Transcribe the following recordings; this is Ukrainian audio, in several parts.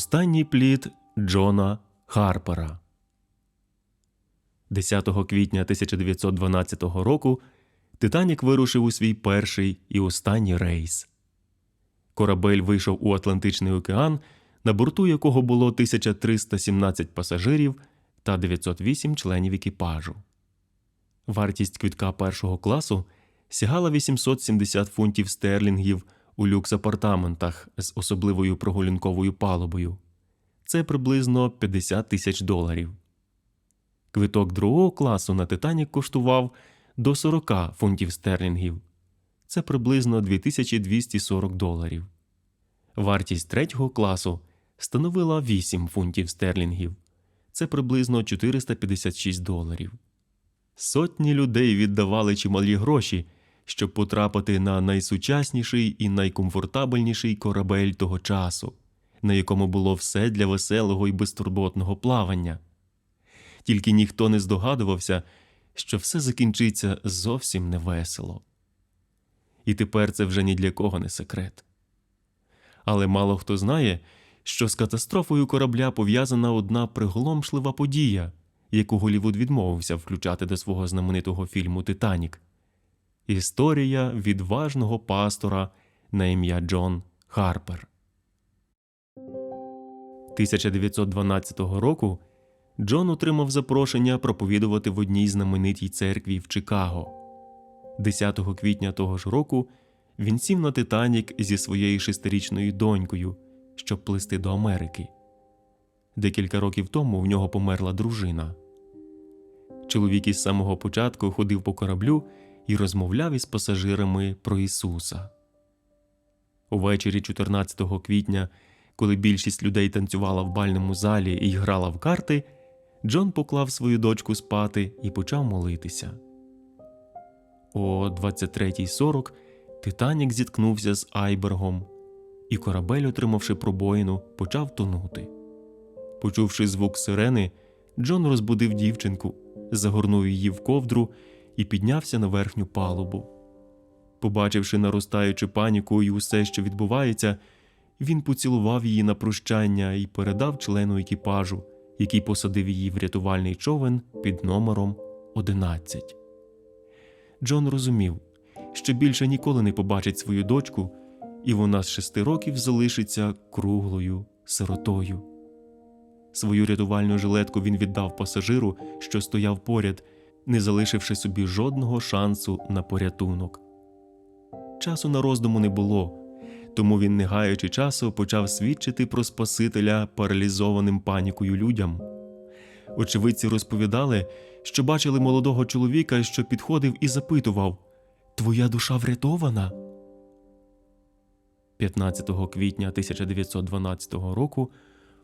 Останній плід Джона Харпера. 10 квітня 1912 року Титанік вирушив у свій перший і останній рейс. Корабель вийшов у Атлантичний океан, на борту якого було 1317 пасажирів та 908 членів екіпажу. Вартість квитка першого класу сягала 870 фунтів стерлінгів у люкс-апартаментах з особливою прогулянковою палубою. Це приблизно 50 тисяч доларів. Квиток другого класу на Титанік коштував до 40 фунтів стерлінгів. Це приблизно 2240 доларів. Вартість третього класу становила 8 фунтів стерлінгів. Це приблизно 456 доларів. Сотні людей віддавали чималі гроші, щоб потрапити на найсучасніший і найкомфортабельніший корабель того часу, на якому було все для веселого і безтурботного плавання. Тільки ніхто не здогадувався, що все закінчиться зовсім невесело. І тепер це вже ні для кого не секрет. Але мало хто знає, що з катастрофою корабля пов'язана одна приголомшлива подія, яку Голівуд відмовився включати до свого знаменитого фільму Титанік Історія відважного пастора на ім'я Джон Харпер. 1912 року Джон отримав запрошення проповідувати в одній знаменитій церкві в Чикаго. 10 квітня того ж року він сів на Титанік зі своєю шестирічною донькою, щоб плисти до Америки. Декілька років тому в нього померла дружина. Чоловік із самого початку ходив по кораблю і розмовляв із пасажирами про Ісуса. Увечері 14 квітня, коли більшість людей танцювала в бальному залі і грала в карти, Джон поклав свою дочку спати і почав молитися. О 23.40 Титанік зіткнувся з айбергом, і корабель, отримавши пробоїну, почав тонути. Почувши звук сирени, Джон розбудив дівчинку, загорнув її в ковдру і піднявся на верхню палубу. Побачивши наростаючу паніку і усе, що відбувається, він поцілував її на прощання і передав члену екіпажу, який посадив її в рятувальний човен під номером 11. Джон розумів, що більше ніколи не побачить свою дочку, і вона з шести років залишиться круглою сиротою. Свою рятувальну жилетку він віддав пасажиру, що стояв поряд, не залишивши собі жодного шансу на порятунок. Часу на роздуму не було, тому він, не гаючи часу, почав свідчити про Спасителя паралізованим панікою людям. Очевидці розповідали, що бачили молодого чоловіка, що підходив і запитував Твоя душа врятована? 15 квітня 1912 року,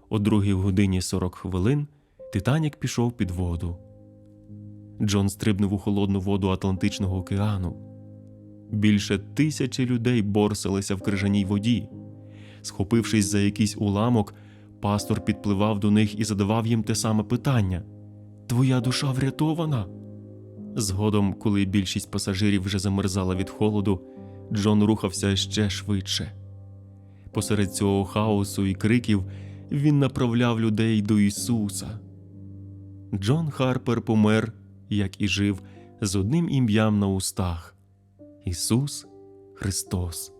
о 2 годині 40 хвилин, Титанік пішов під воду. Джон стрибнув у холодну воду Атлантичного океану. Більше тисячі людей борсалися в крижаній воді. Схопившись за якийсь уламок, пастор підпливав до них і задавав їм те саме питання: Твоя душа врятована? Згодом, коли більшість пасажирів вже замерзала від холоду, Джон рухався ще швидше. Посеред цього хаосу і криків він направляв людей до Ісуса. Джон Харпер помер, як і жив, з одним ім'ям на устах Ісус Христос.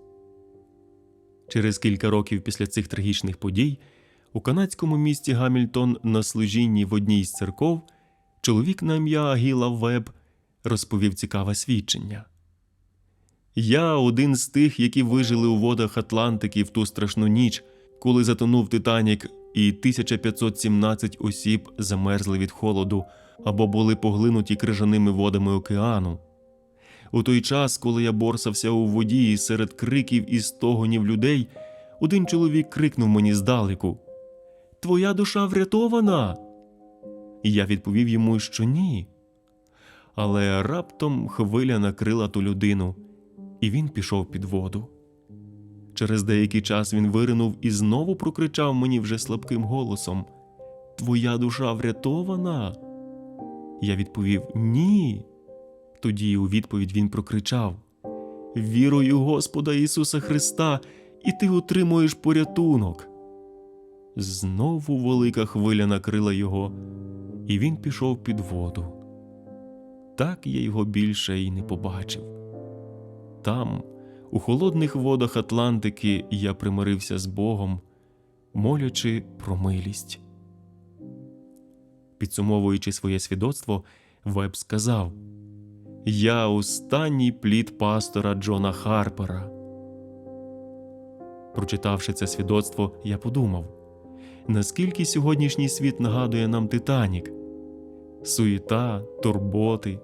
Через кілька років після цих трагічних подій у канадському місті Гамільтон на служінні в одній з церков чоловік на ім'я Агіла Веб розповів цікаве свідчення. Я один з тих, які вижили у водах Атлантики в ту страшну ніч, коли затонув Титанік, і 1517 осіб замерзли від холоду або були поглинуті крижаними водами океану. У той час, коли я борсався у воді і серед криків і стогонів людей, один чоловік крикнув мені здалеку: Твоя душа врятована. І я відповів йому, що ні. Але раптом хвиля накрила ту людину, і він пішов під воду. Через деякий час він виринув і знову прокричав мені вже слабким голосом: Твоя душа врятована. Я відповів Ні. Тоді у відповідь він прокричав: Вірую Господа Ісуса Христа, і ти отримуєш порятунок. Знову велика хвиля накрила його, і він пішов під воду. Так я його більше й не побачив. Там, у холодних водах Атлантики, я примирився з Богом, молячи про милість. Підсумовуючи своє свідоцтво, Веб сказав: Я останній плід пастора Джона Харпера. Прочитавши це свідоцтво, я подумав, наскільки сьогоднішній світ нагадує нам Титанік суєта, турботи,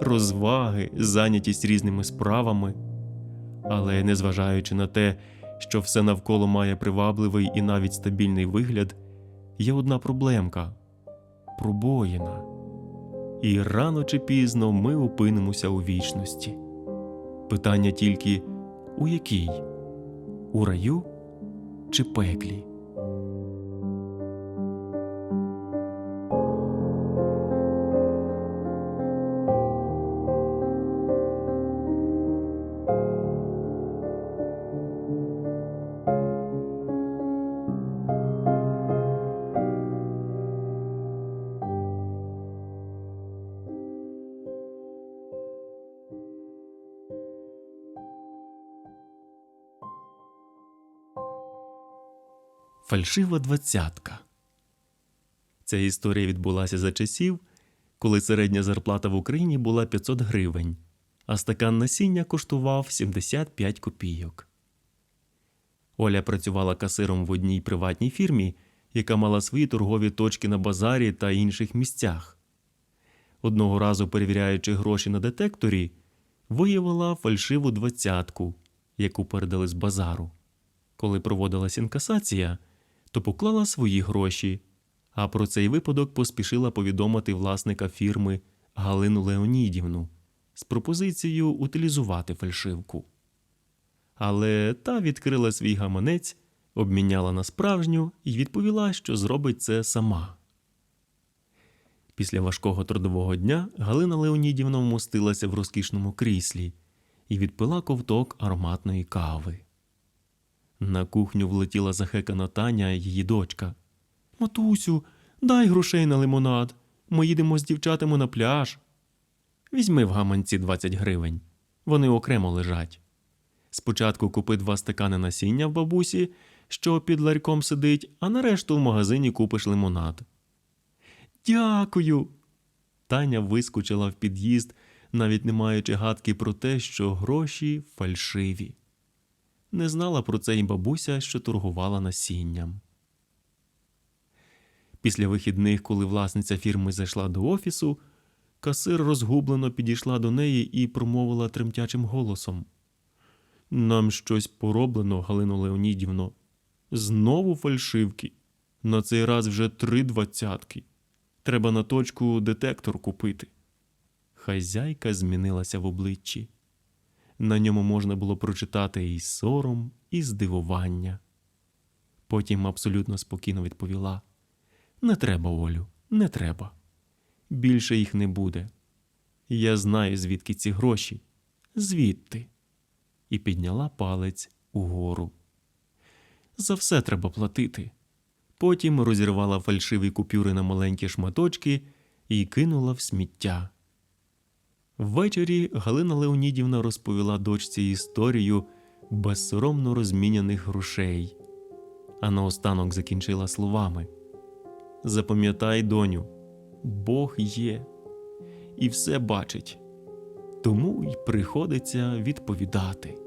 розваги, зайнятість різними справами. Але незважаючи на те, що все навколо має привабливий і навіть стабільний вигляд, є одна проблемка пробоїна. І рано чи пізно ми опинимося у вічності. Питання тільки у якій? У раю чи пеклі? Фальшива двадцятка. Ця історія відбулася за часів, коли середня зарплата в Україні була 500 гривень, а стакан насіння коштував 75 копійок. Оля працювала касиром в одній приватній фірмі, яка мала свої торгові точки на базарі та інших місцях. Одного разу, перевіряючи гроші на детекторі, виявила фальшиву двадцятку, яку передали з базару. Коли проводилась інкасація, то поклала свої гроші, а про цей випадок поспішила повідомити власника фірми Галину Леонідівну з пропозицією утилізувати фальшивку. Але та відкрила свій гаманець, обміняла на справжню і відповіла, що зробить це сама. Після важкого трудового дня Галина Леонідівна вмостилася в розкішному кріслі і відпила ковток ароматної кави. На кухню влетіла захекана Таня, її дочка. Матусю, дай грошей на лимонад. Ми їдемо з дівчатами на пляж. Візьми в гаманці 20 гривень. Вони окремо лежать. Спочатку купи два стакани насіння в бабусі, що під ларьком сидить, а нарешту в магазині купиш лимонад. Дякую. Таня вискочила в під'їзд, навіть не маючи гадки про те, що гроші фальшиві. Не знала про це і бабуся, що торгувала насінням. Після вихідних, коли власниця фірми зайшла до офісу, касир розгублено підійшла до неї і промовила тремтячим голосом: Нам щось пороблено, Галино Леонідівно. Знову фальшивки. На цей раз вже три двадцятки. Треба на точку детектор купити. Хазяйка змінилася в обличчі. На ньому можна було прочитати і сором, і здивування. Потім абсолютно спокійно відповіла: Не треба, Олю, не треба. Більше їх не буде. Я знаю, звідки ці гроші. Звідти. І підняла палець угору. За все треба платити. Потім розірвала фальшиві купюри на маленькі шматочки і кинула в сміття. Ввечері Галина Леонідівна розповіла дочці історію безсоромно розміняних грошей, а наостанок закінчила словами: Запам'ятай, доню, Бог є і все бачить, тому й приходиться відповідати.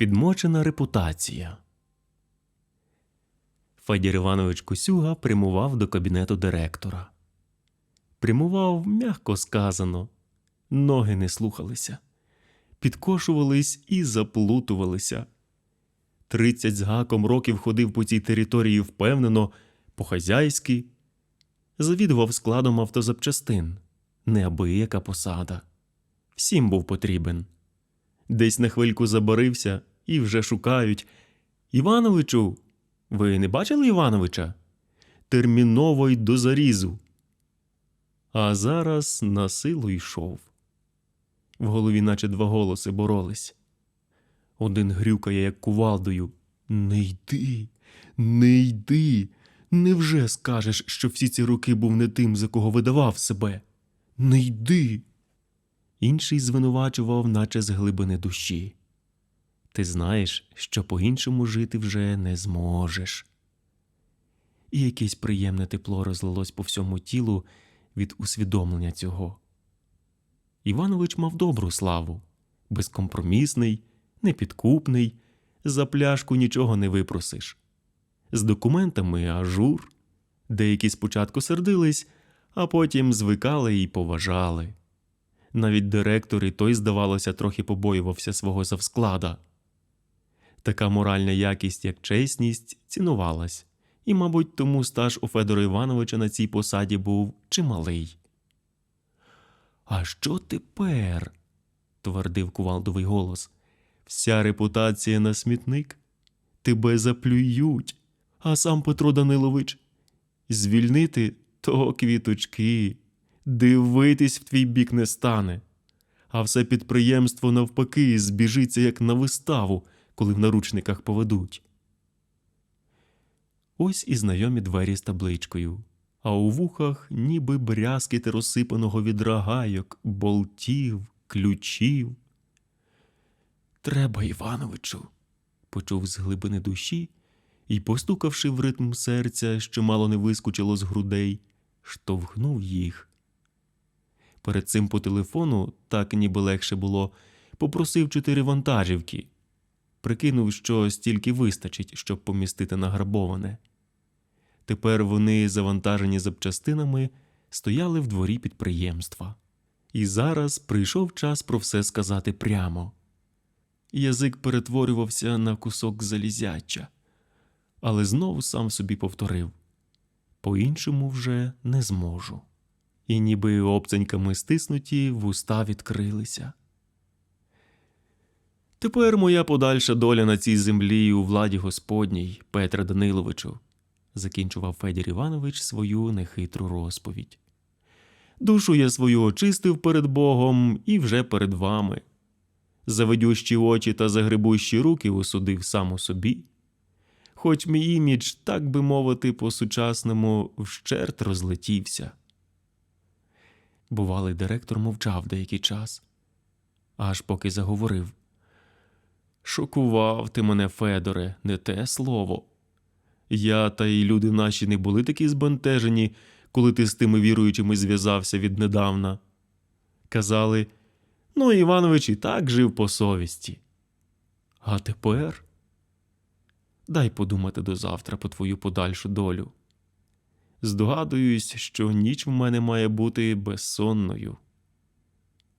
Підмочена репутація. Федір Іванович Косюга прямував до кабінету директора. Прямував, м'яко сказано, ноги не слухалися, підкошувались і заплутувалися. Тридцять з гаком років ходив по цій території впевнено, по-хазяйськи, завідував складом автозапчастин, неабияка посада. Всім був потрібен. Десь на хвильку забарився і вже шукають. Івановичу, ви не бачили Івановича? Терміново й до зарізу. А зараз на силу йшов. В голові, наче два голоси боролись. Один грюкає, як кувалдою. Не йди, не йди. Невже скажеш, що всі ці роки був не тим, за кого видавав себе? Не йди. Інший звинувачував, наче з глибини душі. Ти знаєш, що по-іншому жити вже не зможеш. І якесь приємне тепло розлилось по всьому тілу від усвідомлення цього. Іванович мав добру славу, безкомпромісний, непідкупний, за пляшку нічого не випросиш. З документами ажур, деякі спочатку сердились, а потім звикали і поважали. Навіть директор і той, здавалося, трохи побоювався свого завсклада. Така моральна якість, як чесність, цінувалась, і, мабуть, тому стаж у Федора Івановича на цій посаді був чималий. А що тепер? твердив кувалдовий голос. Вся репутація на смітник. Тебе заплюють, а сам Петро Данилович. Звільнити то квіточки, дивитись в твій бік не стане. А все підприємство навпаки збіжиться, як на виставу, коли в наручниках поведуть. Ось і знайомі двері з табличкою, а у вухах ніби брязкіти розсипаного відра гайок, болтів, ключів. Треба, Івановичу, почув з глибини душі і, постукавши в ритм серця, що мало не вискочило з грудей, штовхнув їх. Перед цим по телефону, так ніби легше було, попросив чотири вантажівки. Прикинув, що стільки вистачить, щоб помістити награбоване. Тепер вони, завантажені запчастинами, стояли в дворі підприємства. І зараз прийшов час про все сказати прямо. Язик перетворювався на кусок залізяча, але знову сам собі повторив по-іншому вже не зможу. І ніби обценьками стиснуті вуста відкрилися. Тепер моя подальша доля на цій землі у владі Господній, Петра Даниловичу, закінчував Федір Іванович свою нехитру розповідь. Душу я свою очистив перед Богом і вже перед вами. Заведющі очі та загребущі руки осудив сам у собі. Хоч мій імідж, так би мовити, по сучасному вщерт розлетівся. Бувалий директор мовчав деякий час, аж поки заговорив. Шокував ти мене, Федоре, не те слово. Я та й люди наші не були такі збентежені, коли ти з тими віруючими зв'язався віднедавна. Казали, ну, Іванович і так жив по совісті. А тепер дай подумати до завтра по твою подальшу долю. Здогадуюсь, що ніч в мене має бути безсонною.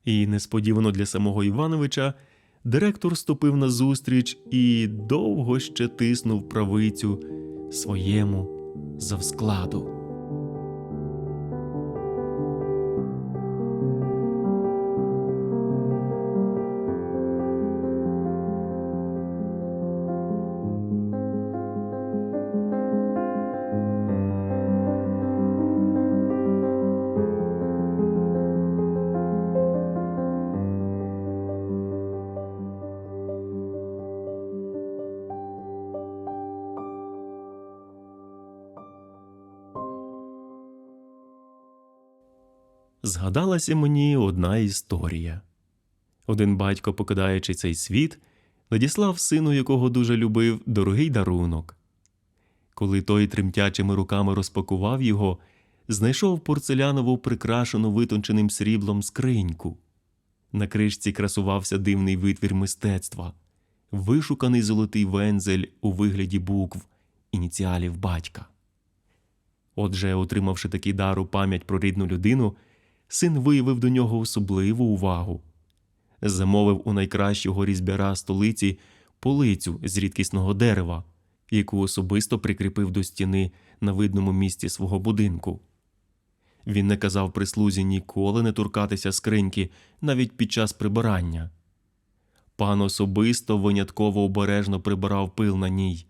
І несподівано для самого Івановича директор ступив назустріч і довго ще тиснув правицю своєму завскладу. Згадалася мені одна історія. Один батько, покидаючи цей світ, надіслав сину, якого дуже любив, дорогий дарунок. Коли той тремтячими руками розпакував його, знайшов порцелянову прикрашену витонченим сріблом скриньку. На кришці красувався дивний витвір мистецтва, вишуканий золотий вензель у вигляді букв, ініціалів батька. Отже, отримавши такий дар у пам'ять про рідну людину, син виявив до нього особливу увагу. Замовив у найкращого різьбяра столиці полицю з рідкісного дерева, яку особисто прикріпив до стіни на видному місці свого будинку. Він не казав прислузі ніколи не торкатися скриньки навіть під час прибирання. Пан особисто винятково обережно прибирав пил на ній,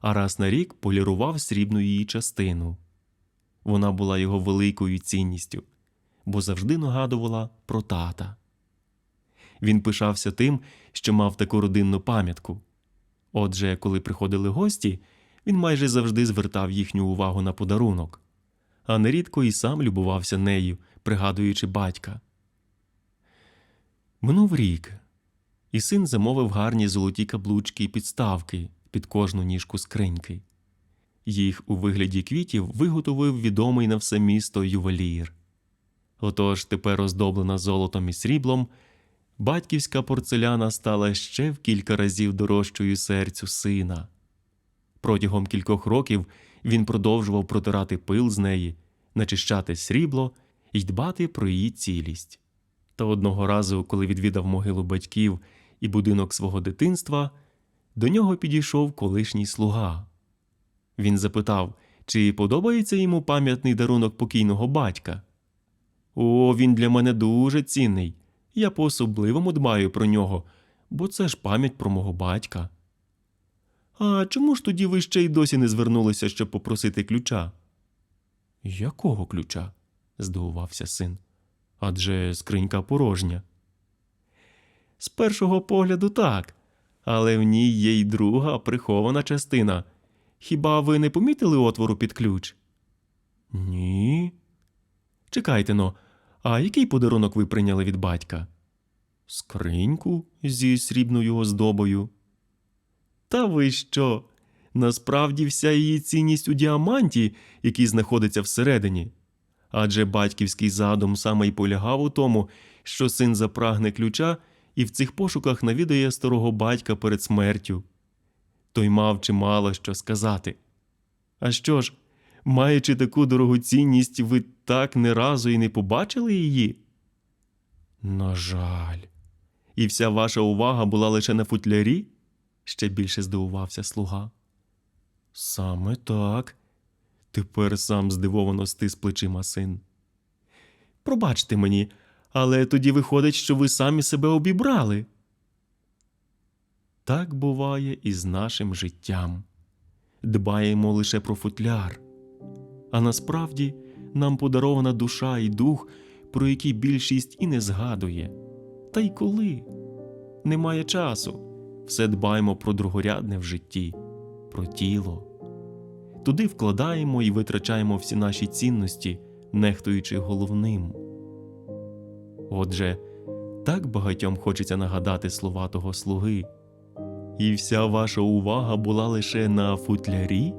а раз на рік полірував срібну її частину. Вона була його великою цінністю, бо завжди нагадувала про тата. Він пишався тим, що мав таку родинну пам'ятку. Отже, коли приходили гості, він майже завжди звертав їхню увагу на подарунок, а нерідко і сам любувався нею, пригадуючи батька. Минув рік, і син замовив гарні золоті каблучки і підставки під кожну ніжку скриньки. Їх у вигляді квітів виготовив відомий на все місто ювелір. Отож тепер оздоблена золотом і сріблом, батьківська порцеляна стала ще в кілька разів дорожчою серцю сина. Протягом кількох років він продовжував протирати пил з неї, начищати срібло і дбати про її цілість. Та одного разу, коли відвідав могилу батьків і будинок свого дитинства, до нього підійшов колишній слуга. Він запитав, чи подобається йому пам'ятний дарунок покійного батька. О, він для мене дуже цінний. Я по особливому дбаю про нього, бо це ж пам'ять про мого батька. А чому ж тоді ви ще й досі не звернулися, щоб попросити ключа? Якого ключа? здивувався син. Адже скринька порожня. З першого погляду так, але в ній є й друга прихована частина. Хіба ви не помітили отвору під ключ? Ні. Чекайте но, а який подарунок ви прийняли від батька? Скриньку зі срібною оздобою. Та ви що? Насправді вся її цінність у діаманті, який знаходиться всередині. Адже батьківський задум саме й полягав у тому, що син запрагне ключа і в цих пошуках навідає старого батька перед смертю. Той мав чимало що сказати. А що ж, маючи таку дорогу цінність, ви так не разу і не побачили її? На жаль, і вся ваша увага була лише на футлярі? ще більше здивувався слуга. Саме так. Тепер сам здивовано стис плечима син. Пробачте мені, але тоді виходить, що ви самі себе обібрали. Так буває і з нашим життям. Дбаємо лише про футляр, а насправді нам подарована душа і дух, про які більшість і не згадує. Та й коли немає часу, все дбаємо про другорядне в житті, про тіло. Туди вкладаємо і витрачаємо всі наші цінності, нехтуючи головним. Отже, так багатьом хочеться нагадати слова того слуги, і вся ваша увага була лише на футлярі?